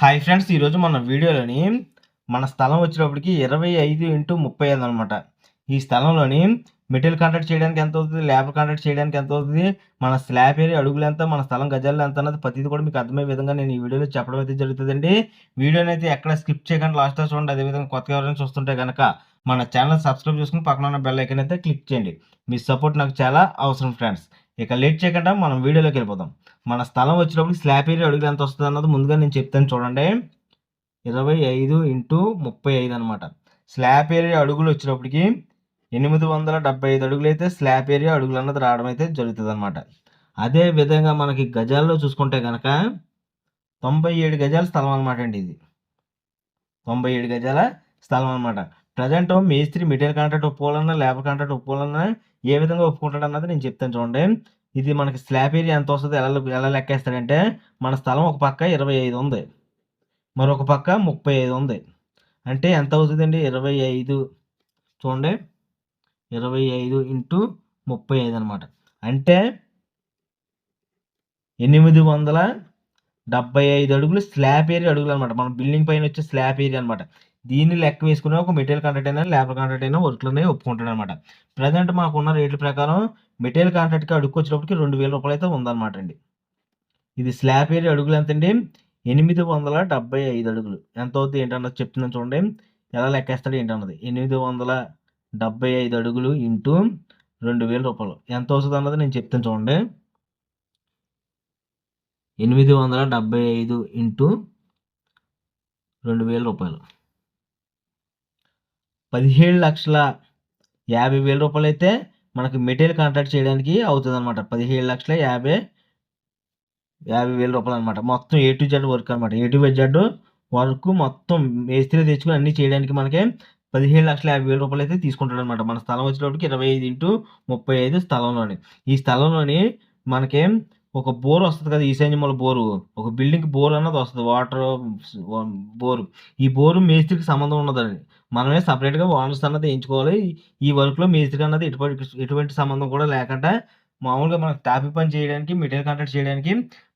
Hi friends ఈరోజు మన వీడియోలోని మన స్థలం వచ్చేటప్పటికి ఇరవై ఐదు ఇంటూ ముప్పై ఐదు అనమాట ఈ స్థలంలోని మెటీరియల్ కాంట్రాక్ట్ చేయడానికి ఎంత అవుతుంది? లేబర్ కాంట్రాక్ట్ చేయడానికి ఎంత అవుతుంది? మన స్లాబ్ ఏరియా అడుగులు ఎంత? మన స్థలం గజాలు ఎంత? అన్నది ప్రతిది కూడా మీకు అర్థమయ్యే విధంగా నేను ఈ వీడియోలో చెప్పడం అయితే జరుగుతుందండి. వీడియోని అయితే ఎక్కడ స్కిప్ చేయకుండా లాస్ట్ చూడండి. అదేవిధంగా కొత్తగా ఎవరైనా చూస్తుంటే కనుక మన ఛానల్ సబ్స్క్రైబ్ చేసుకుని పక్కన ఉన్న బెల్ ఐకన్ అయితే క్లిక్ చేయండి. మీ సపోర్ట్ నాకు చాలా అవసరం ఫ్రెండ్స్ ఇక లేట్ చేయకుండా మనం వీడియోలోకి వెళ్ళిపోదాం. మన స్థలం వచ్చినప్పుడు స్లాబ్ ఏరియా అడుగులు ఎంత వస్తుంది అన్నది ముందుగా నేను చెప్తాను చూడండి. ఇరవై ఐదు ఇంటూ ముప్పై ఐదు అనమాట స్లాబ్ ఏరియా అడుగులు వచ్చినప్పటికి ఎనిమిది వందల డెబ్బై ఐదు అడుగులు అయితే స్లాబ్ ఏరియా అడుగులు అన్నది రావడం అయితే జరుగుతుంది అనమాట అదే విధంగా మనకి గజాల్లో చూసుకుంటే కనుక తొంభై ఏడు గజాల స్థలం అనమాట అండి ఇది. తొంభై ఏడు గజాల స్థలం అనమాట ప్రజెంట్ మేస్త్రి మెటీరియల్ కాంట్రాక్ట్ ఒప్పుకోవాలన్నా లేబర్ కాంట్రాక్ట్ ఒప్పుకోవాలన్నా ఏ విధంగా ఒప్పుకుంటాడు అన్నది నేను చెప్తాను చూడండి. ఇది మనకి స్లాబ్ ఏరియా ఎంత వస్తుంది ఎలా ఎలా లెక్కేస్తాడంటే మన స్థలం ఒక పక్క ఇరవై ఐదు ఉంది. మరొక పక్క ముప్పై ఐదు ఉంది. అంటే ఎంత అవుతుందండి? ఇరవై ఐదు. చూడండి. ఇరవై ఐదు ఇంటూ ముప్పై ఐదు అనమాట అంటే ఎనిమిది వందల డెబ్బై ఐదు అడుగులు స్లాబ్ ఏరియా అడుగులు అనమాట మన బిల్డింగ్ పైన వచ్చే స్లాబ్ ఏరియా అనమాట దీన్ని లెక్క వేసుకునే ఒక మెటీరియల్ కాంట్రాక్ట్ అయినా లేబర్ కాంట్రాక్ట్ అయినా వర్క్లోనే ఒప్పుకుంటాడు అనమాట ప్రజెంట్ మాకున్న రేట్ల ప్రకారం మెటీరియల్ కాంట్రాక్ట్కి అడుగు వచ్చేటప్పటికి రెండు వేల రూపాయలు అయితే ఉందన్నమాట అండి. ఇది స్లాబ్ ఏరియా అడుగులు ఎంత అండి? ఎనిమిది వందల డెబ్బై ఐదు అడుగులు. ఎంత అవుతుంది ఏంటన్నది చెప్తున్నాను చూడండి. ఎలా లెక్కేస్తాడు ఏంటన్నది? ఎనిమిది వందల డెబ్బై ఐదు అడుగులు ఇంటూ రెండు వేల రూపాయలు. ఎంత అవుతుంది అన్నది నేను చెప్తాను చూడండి. ఎనిమిది వందల డెబ్బై ఐదు ఇంటూ రెండు వేల రూపాయలు. పదిహేడు లక్షల యాభై వేల రూపాయలు అయితే మనకి మెటీరియల్ కాంట్రాక్ట్ చేయడానికి అవుతుంది అనమాట పదిహేడు లక్షల యాభై యాభై వేల రూపాయలు అనమాట మొత్తం ఏ టు జెడ్ వర్క్ అనమాట ఏ టు జెడ్ వర్క్ మొత్తం మేస్త్రి తెచ్చుకుని అన్ని చేయడానికి మనకి పదిహేడు లక్షల యాభై వేల రూపాయలు అయితే తీసుకుంటాడు అనమాట మన స్థలం వచ్చేటప్పటికి ఇరవై ఐదు ఇంటూ ముప్పై ఐదు స్థలంలోని. ఈ స్థలంలోని మనకి ఒక బోర్ వస్తుంది కదా ఈశాన్యముల బోరు. ఒక బిల్డింగ్ బోర్ అన్నది వస్తుంది. Water bore. ఈ బోరు మేస్త్రికి సంబంధం ఉన్నదండి మనమే సపరేట్గా ఓనర్స్ అన్నది వేయించుకోవాలి ఈ వర్క్లో మేస్త్రి అన్నది ఎటువంటి ఎటువంటి సంబంధం కూడా లేకుండా మామూలుగా మనకు తాపి పని చేయడానికి మెటీరియల్ కాంట్రాక్ట్ చేయడానికి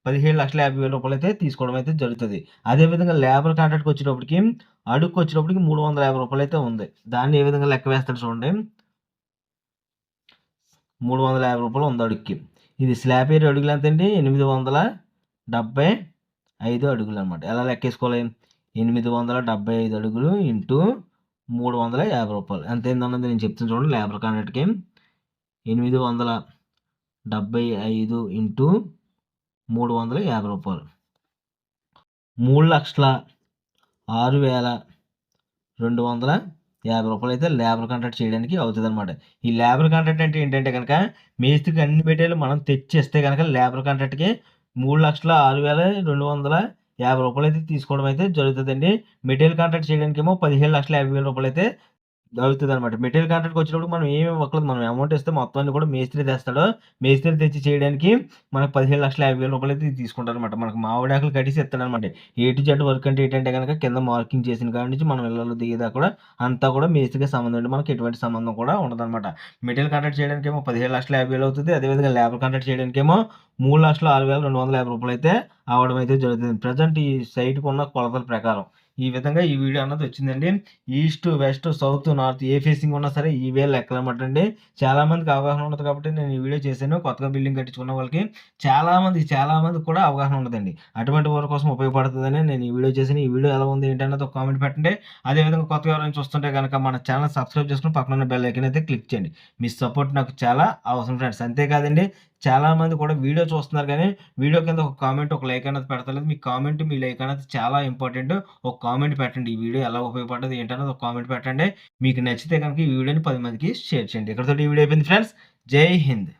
పదిహేడు లక్షల యాభై వేల రూపాయలు అయితే తీసుకోవడం అయితే జరుగుతుంది. అదేవిధంగా లేబర్ కాంట్రాక్ట్కి వచ్చేటప్పటికి అడుగుకి వచ్చేటప్పటికి మూడు వందల యాభై రూపాయలు అయితే ఉంది. దాన్ని ఏ విధంగా లెక్క వేస్తాడు చూడండి. మూడు వందల యాభై రూపాయలు ఉంది అడుగుకి. ఇది స్లాబ్ ఏరియా అడుగులు ఎంత అండి? ఎనిమిది వందల డెబ్బై ఐదు అడుగులు అనమాట ఎలా లెక్కేసుకోవాలి ఎనిమిది వందల డెబ్బై ఐదు అడుగులు ఇంటూ మూడు వందల యాభై రూపాయలు. ఎంత ఏందన్నది నేను చెప్తాను చూడండి లేబర్ కాంట్రాక్ట్కి ఎనిమిది వందల డెబ్బై ఐదు ఇంటూ మూడు వందల యాభై రూపాయలు. మూడు లక్షల ఆరు వేల రెండు వందల యాభై రూపాయలు అయితే లేబర్ కాంట్రాక్ట్ చేయడానికి అవుతుంది అనమాట ఈ లేబర్ కాంట్రాక్ట్ అంటే ఏంటంటే కనుక మేస్త్రికి అన్ని మెటీరియల్ మనం తెచ్చిస్తే కనుక లేబర్ కాంట్రాక్ట్కి మూడు లక్షల ఆరు వేల రెండు వందల యాభై రూపాయలు అయితే తీసుకోవడం అయితే జరుగుతుందండి. మెటీరియల్ కాంట్రాక్ట్ చేయడానికేమో పదిహేను లక్షల యాభై వేల రూపాయలు అయితే అవుతుంది అనమాట మెటీరియల్ కాంట్రాక్ట్కి వచ్చినప్పుడు మనం ఏమి ఇవ్వకలేదు మనం అమౌంట్ ఇస్తే మొత్తం అన్ని కూడా మేస్త్రి తెస్తాడు. మేస్త్రి తెచ్చి చేయడానికి మనకు పదిహేను లక్షల యాభై వేల రూపాయలు అయితే తీసుకుంటారు అనమాట మనకు మామిడాకులు కట్టేసి ఇస్తాడు అనమాట ఏ టు జెడ్ వర్క్ అంటే ఏంటంటే కనుక కింద మార్కింగ్ చేసిన కాడి నుంచి మనం ఇళ్ళలో దిగేదా కూడా అంతా కూడా మేస్త్రికి సంబంధం ఉండి మనకి ఎటువంటి సంబంధం కూడా ఉండదు అనమాట మెటీరియల్ కాంట్రాక్ట్ చేయడానికి ఏమో పదిహేడు లక్షల యాభై వేలు అవుతుంది. అదేవిధంగా లేబర్ కాంట్రాక్ట్ చేయడానికి ఏమో మూడు లక్షల ఆరు వేల రెండు వందల యాభై రూపాయలు అయితే అవడం అయితే జరుగుతుంది. ప్రజెంట్ ఈ సైట్కి ఉన్న కొలతల ప్రకారం. ఈ విధంగా ఈ వీడియో అన్నది వచ్చిందండి. ఈస్ట్ వెస్ట్ సౌత్ నార్త్ ఏ ఫేసింగ్ ఉన్నా సరే ఈ వే లెక్కలన్నమాట అండి చాలామందికి అవగాహన ఉండదు కాబట్టి నేను ఈ వీడియో చేశాను. కొత్తగా బిల్డింగ్ కట్టించుకున్న వాళ్ళకి చాలామంది చాలామంది చాలా మందికి కూడా అవగాహన ఉండదండి అటువంటి వారి కోసం ఉపయోగపడుతుందని నేను ఈ వీడియో చేశాను. ఈ వీడియో ఎలా ఉంది ఏంటన్నది ఒక కామెంట్ పెట్టండి. అదేవిధంగా కొత్తగా ఎవరైనా చూస్తుంటే కనుక మన ఛానల్ సబ్స్క్రైబ్ చేసుకుని పక్కన ఉన్న బెల్ ఐకన్ అయితే క్లిక్ చేయండి. మీ సపోర్ట్ నాకు చాలా అవసరం ఫ్రెండ్స్. అంతేకాదండి చాలా మంది కూడా వీడియో చూస్తున్నారు కానీ వీడియో కింద ఒక కామెంట్ ఒక లైక్ అనేది పెడతలేదు. మీ కామెంట్ మీ లైక్ అనేది చాలా ఇంపార్టెంట్. ఒక కామెంట్ పెట్టండి. ఈ వీడియో ఎలా ఉపయోగపడ్డది ఏంటన్నది ఒక కామెంట్ పెట్టండి. మీకు నచ్చితే కనుక ఈ వీడియోని పది మందికి షేర్ చేయండి. ఇక్కడతో ఈ వీడియో అయిపోయింది ఫ్రెండ్స్. జై హింద్.